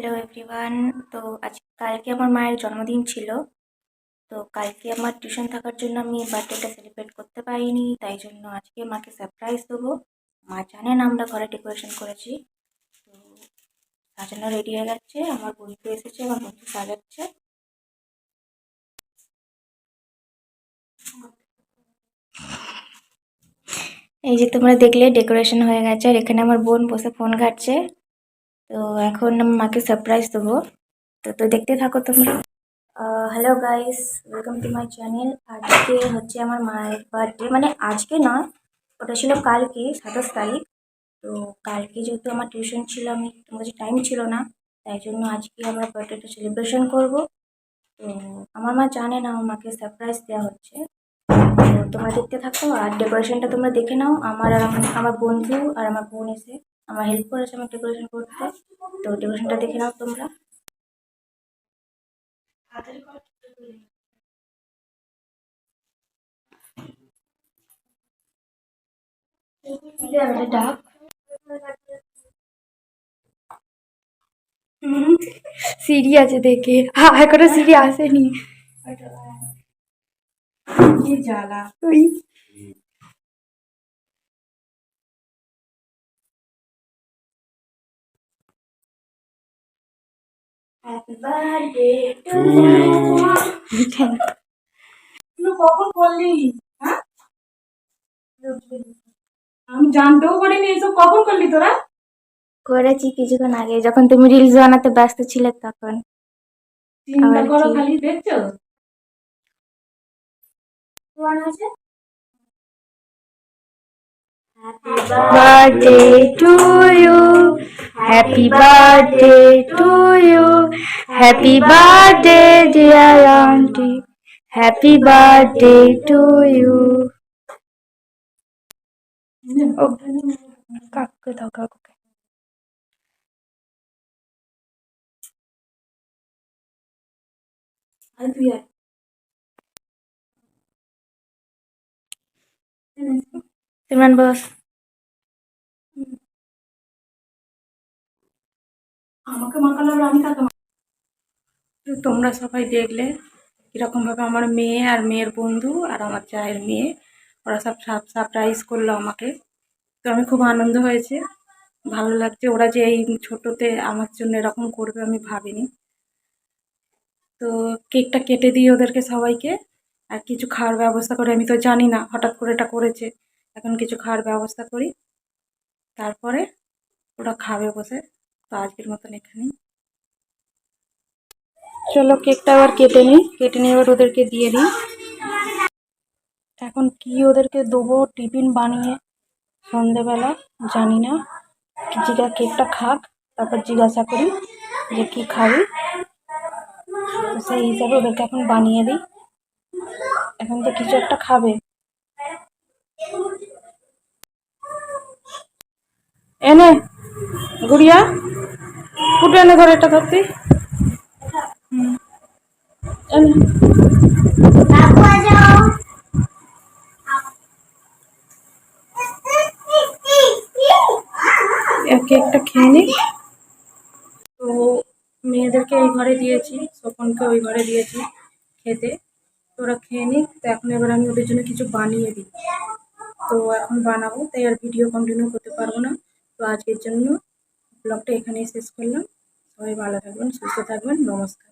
Hello everyone তো আজ কালকে আমার মায়ের জন্মদিন ছিল। তো কালকে আমার টিউশন থাকার জন্য আমি বার্থডেটা সেলিব্রেট করতে পারিনি। তাই জন্য আজকে মাকে সারপ্রাইজ দেবো। মা জানেন আমরা ঘরে ডেকোরেশন করেছি। তো সাজানো রেডি হয়ে যাচ্ছে আমার বন্ধু এসেছে, আমার বন্ধু সাজাচ্ছে। এই যে তোমরা দেখলে ডেকোরেশন হয়ে গেছে। আর এখানে আমার বোন বসে ফোন ঘাটছে। তো এখন মাকে সারপ্রাইজ দেবো। তো তো দেখতে থাকো তোমরা hello guys welcome to my channel আজকে হচ্ছে আমার মায়ের বার্থডে মানে আজকে নয়, ওটা ছিল কালকে, সাতাশ তারিখ। তো কালকে যেহেতু আমার টিউশন ছিল, আমি আমার কাছে টাইম ছিল না, তাই জন্য আজকে আমরা বার্থডেটা সেলিব্রেশন করব। তো আমার মা জানে না, আমার মাকে সারপ্রাইজ দেওয়া হচ্ছে। তো তোমরা দেখতে থাকো, আর ডেকোরেশনটা তোমরা দেখে নাও। আমার আর আমার বন্ধু আর আমার বোন এসে আমার হেল্প করেছে আমার ডেকোরেশন করতে। তো ডেকোরেশনটা দেখে নাও তোমরা। ডাক। সিঁড়ি আছে দেখে। এখনও সিঁড়ি আসেনি। জ্বালা। ওই। হ্যাপি বার্থডে টু তুই কখন করলি? হ্যাঁ? আমি জানতেও পারিনি এইসব কখন করলি তোরা? করেছি কিছুক্ষণ আগে যখন তুমি রিলস বানাতে ব্যস্ত ছিলে তখন। চিন্তা করো খালি দেখছ? birthday to you. Happy birthday to Happy birthday, dear auntie. Happy birthday to you. কাকুকে দাও কাকুকে। সিমরান বস আমাকে মাখালো আমি কাকে? তো তোমরা সবাই দেখলে কীরকমভাবে আমার মেয়ে আর মেয়ের বন্ধু আর আমার চায়ের মেয়ে, ওরা সব সারপ্রাইজ করল আমাকে। তো আমি খুব আনন্দ হয়েছে, ভালো লাগছে। ওরা যে এই ছোটোতে আমার জন্য এরকম করবে আমি ভাবিনি। তো কেকটা কেটে দিই ওদেরকে সবাইকে, আর কিছু খাওয়ার ব্যবস্থা করে। আমি তো জানি না, হঠাৎ করে এটা করেছে। এখন কিছু খাওয়ার ব্যবস্থা করি। তারপরে ওরা খাবে বসে। তো আজকের মতন এখানেই। চলো কেকটা আবার কেটে নিই। কেটে নিয়ে এবার ওদেরকে দিয়ে দিই। এখন কি ওদেরকে দেবো? টিফিন বানিয়ে সন্ধেবেলা, জানি না। জিগা কেকটা খাক, তারপর জিজ্ঞাসা করি যে কি খাবি? সেই হিসাবে ওদেরকে এখন বানিয়ে দিই। এখন তো কিছু একটা খাবে। এনে, গুড়িয়া, ফুটে এনে ধরে এটা ধরতি। এনে এর কেকটা খেয়ে নিই তো মেয়েদেরকে এই ঘরে দিয়েছি, স্বপনকে ওই ঘরে দিয়েছি খেতে। তো ওরা খেয়ে নিক, তো এখন এবার আমি ওদের জন্য কিছু বানিয়ে দিই। তো এখন বানাবো, তাই আর ভিডিও কন্টিনিউ করতে পারব না। তো আজকের জন্য ব্লগটা এখানেই শেষ করলাম। সবাই ভালো থাকবেন, সুস্থ থাকবেন, নমস্কার।